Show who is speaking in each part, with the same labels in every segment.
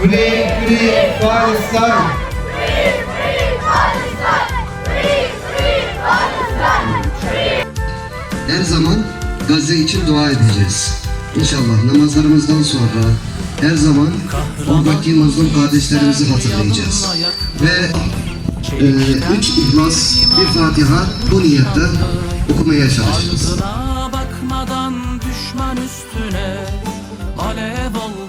Speaker 1: Free, free Palestine.
Speaker 2: Her zaman Gazze için dua edeceğiz. İnşallah namazlarımızdan sonra her zaman oradaki mazlum kardeşlerimizi hatırlayacağız. Ve e, üç ihlas, bir Fatiha bu niyette okumaya çalışacağız.
Speaker 3: Bakmadan düşman üstüne Alev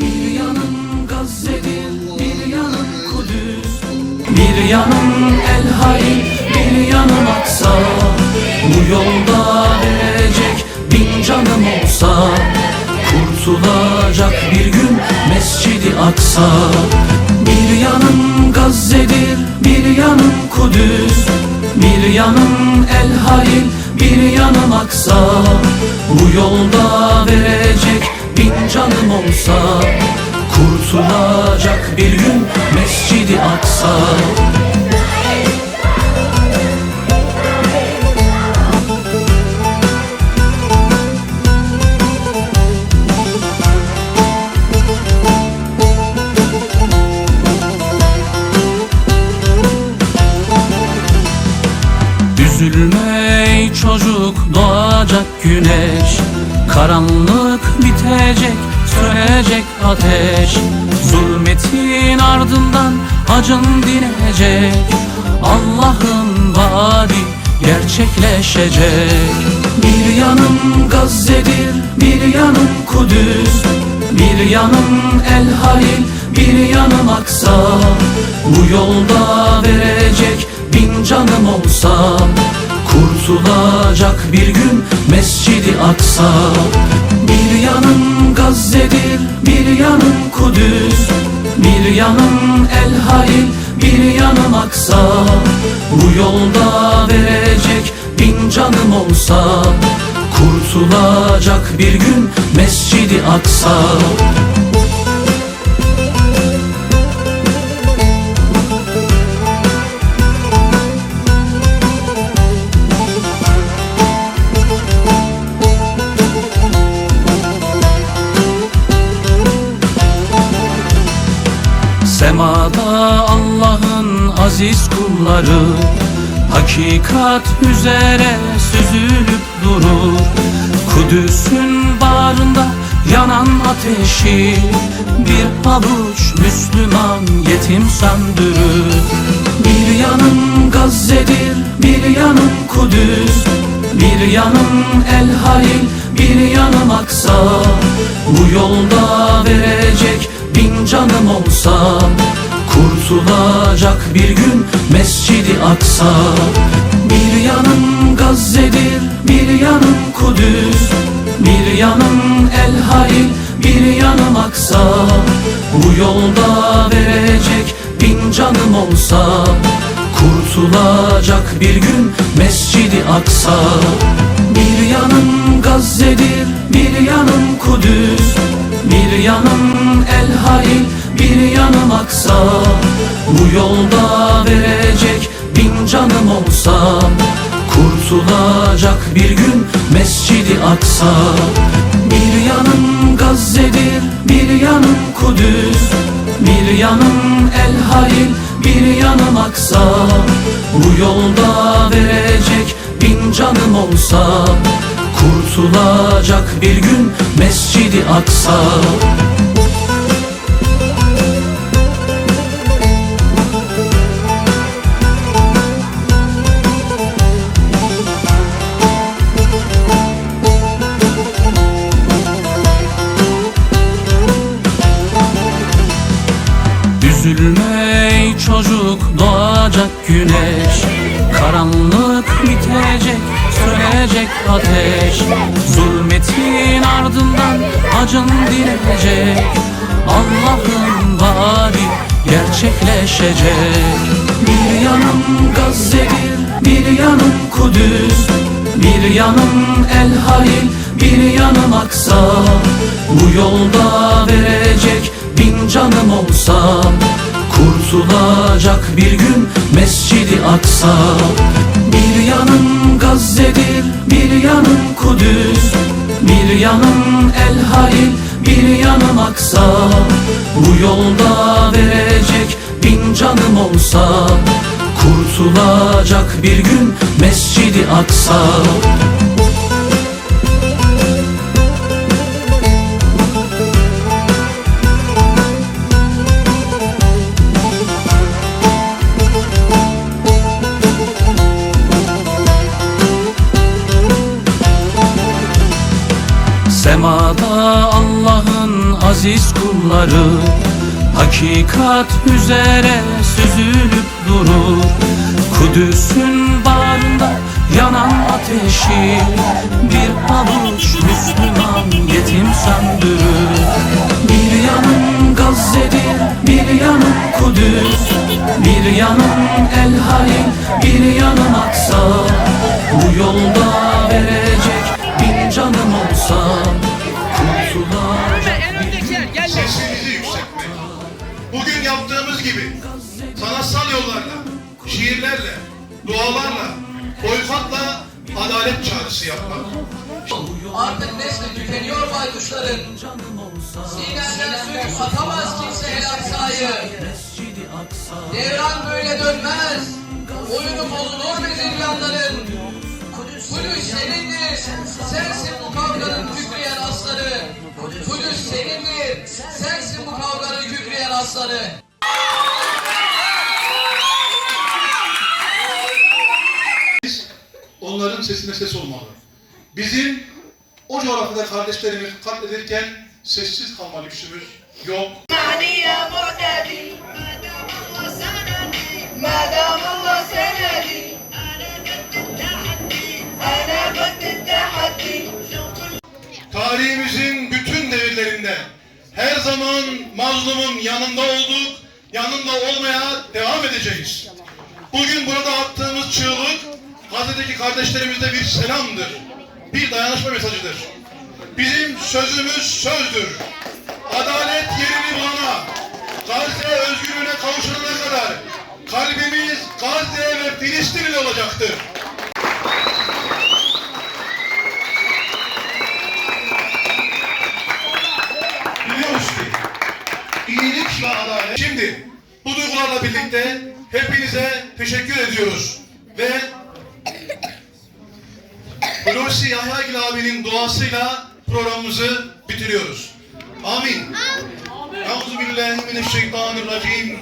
Speaker 3: Bir yanım Gazze'dir bir yanım Kudüs. Bir yanım El Halil bir yanım Aksa. Bu yolda verecek bin canım olsa Kurtulacak bir gün Mescidi Aksa. Bir yanım Gazze'dir bir yanım Kudüs. Bir yanım El Halil bir yanım Aksa. Bu yolda verecek bin canım olsa Kurtulacak bir gün Mescidi Aksa. Üzülme ey çocuk doğacak güneş Karanlık bitecek sönecek ateş. Zulmetin ardından acın dinecek. Allah'ın vaadi gerçekleşecek. Bir yanım Gazze'dir bir yanım Kudüs. Bir yanım El Halil bir yanım Aksa. Bu yolda verecek bin canım olsa Kurtulacak bir gün Mescidi Aksa Bir yanım Gazze'dir bir yanım Kudüs. Bir yanım El Halil bir yanım Aksa. Bu yolda verecek bin canım olsa Kurtulacak bir gün Mescidi Aksa Semada Allah'ın aziz kulları Hakikat üzere süzülüp durur. Kudüs'ün bağrında yanan ateşi Bir avuç Müslüman yetim söndürür. Bir yanım Gazze'dir bir yanım Kudüs. Bir yanım El Halil bir yanım Aksa Bu yolda verecek bin canım olsa Kurtulacak bir gün Mescidi Aksa. Bir yanım Gazze'dir bir yanım Kudüs Bir yanım El Halil bir yanım Aksa. Bu yolda verecek bin canım olsa Kurtulacak bir gün Mescidi Aksa. Bir yanım Gazze'dir bir yanım Kudüs Bir yanım El yanım Aksa Bu yolda verecek bin canım olsa Kurtulacak bir gün Mescidi Aksa. Bir yanım Gazze'dir bir yanım Kudüs Bir yanım El Halil bir yanım Aksa. Bu yolda verecek bin canım olsa Kurtulacak bir gün Mescidi Aksa sönecek ateş. Zulmetin ardından acın dinecek Allah'ın vaadi gerçekleşecek. Bir yanım Gazze'dir bir yanım Kudüs. Bir yanım El Halil bir yanım Aksa. Bu yolda verecek bin canım olsa Kurtulacak bir gün Mescidi Aksa. Bir yanım bir yanım el halil bir yanım aksa Bu yolda verecek bin canım olsa Kurtulacak bir gün Mescidi Aksa aziz kulları Hakikat üzere süzülüp durur. Kudüs'ün bağrında yanan ateşi Bir avuç Müslüman yetim söndürür. Bir yanım Gazze'dir, bir yanım Kudüs. Bir yanım El Halil, bir yanım Aksa. Bu yolda verecek bin canım olsa
Speaker 4: yaptığımız gibi sanatsal yollarla, şiirlerle, dualarla, boykotla adalet çağrısı yapmak.
Speaker 5: Artık nesli tükeniyor baykuşların. Sinenden söküp atamaz kimse el aksayı. Devran böyle dönmez. Oyunu bozulur mezilyanların. Kudüs senindir. Sensin bu kavganın kükreyen aslanı. Biz
Speaker 4: onların sesine ses olmalı. Bizim o coğrafyada kardeşlerimiz katledilirken sessiz kalma lüksümüz yok. Tarihimiz her zaman mazlumun yanında olduk, yanında olmaya devam edeceğiz. Bugün burada attığımız çığlık Gazze'deki kardeşlerimize bir selamdır, bir dayanışma mesajıdır. Bizim sözümüz sözdür. Adalet yerini bulana, Gazze özgürlüğüne kavuşana kadar kalbimiz Gazze ve Filistin olacaktır. Adalet. Şimdi bu duygularla birlikte hepinize teşekkür ediyoruz. Ve Hulusi Yahyagil abinin duasıyla programımızı bitiriyoruz. Amin. Euzu billahi mineşşeytanirracim.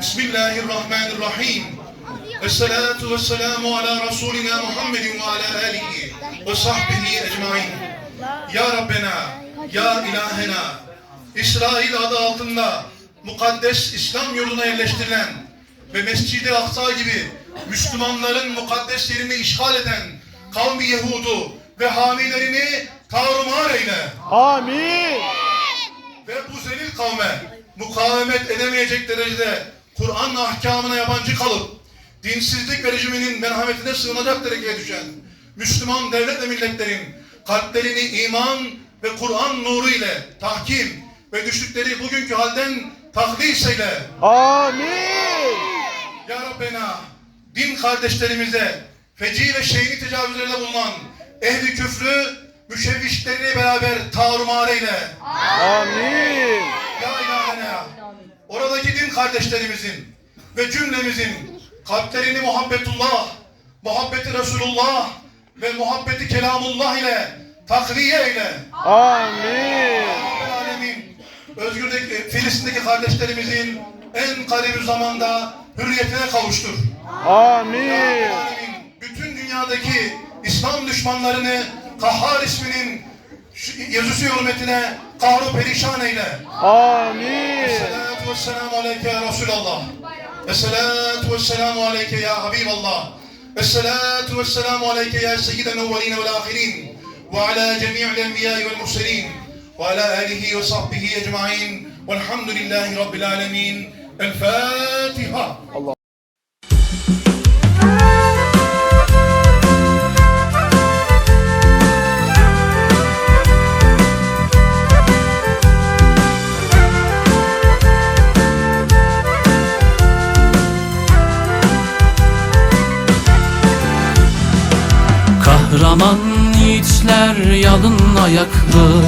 Speaker 4: Bismillahirrahmanirrahim. Esselatu vesselamu ala Resulina Muhammedin ve ala alihi ve sahbihi ecmain. Ya Rabbena, Ya İlahena, İsrail adı altında mukaddes İslam yurduna yerleştirilen ve Mescid-i Aksa gibi Müslümanların mukaddes yerini işgal eden kavmi Yehudu ve hamilerini tarumar eyle.
Speaker 6: Amin.
Speaker 4: Ve bu zelil kavme mukavemet edemeyecek derecede Kur'an ahkamına yabancı kalıp dinsizlik ve rejiminin merhametine sığınacak dereceye düşen Müslüman devlet ve milletlerin kalplerini iman ve Kur'an nuru ile tahkim ve düştükleri bugünkü halden tahlis eyle.
Speaker 6: Amin.
Speaker 4: Ya Rabbena din kardeşlerimize feci ve şeyni tecavüzlerinde bulunan ehli küfrü müşevvişlerini beraber tarumar eyle.
Speaker 6: Amin.
Speaker 4: Ya ilahena, oradaki din kardeşlerimizin ve cümlemizin kalplerini muhabbetullah, muhabbeti Resulullah ve muhabbeti kelamullah ile takviye eyle.
Speaker 6: Amin.
Speaker 4: Özgürdeki, Filistin'deki kardeşlerimizin en karibi zamanda hürriyetine kavuştur.
Speaker 6: Amin.
Speaker 4: Bütün dünyadaki İslam düşmanlarını Kahhar isminin yazısı hürmetine kahru perişan eyle.
Speaker 6: Amin.
Speaker 4: Esselatu vesselamu aleyke ya Resulallah. Esselatu vesselamu aleyke ya Habiballah. Esselatu vesselamu aleyke ya seyyiden evveline vel ahirin. Ve ala cemi'il enbiyai vel murselin. Ala alihi ve sahbihi ecma'in. Velhamdülillahi Rabbil alemin. El Fatiha.
Speaker 3: Kahraman yiğitler yalın ayaklı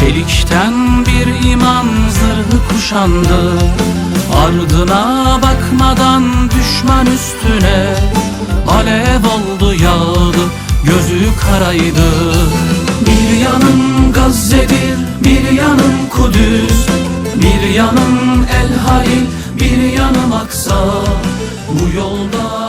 Speaker 3: Çelikten bir iman zırhı kuşandı. Ardına bakmadan düşman üstüne Alev oldu yağdı gözü karaydı. Bir yanım Gazze'dir bir yanım Kudüs. Bir yanım El Halil bir yanım Aksa. Bu yolda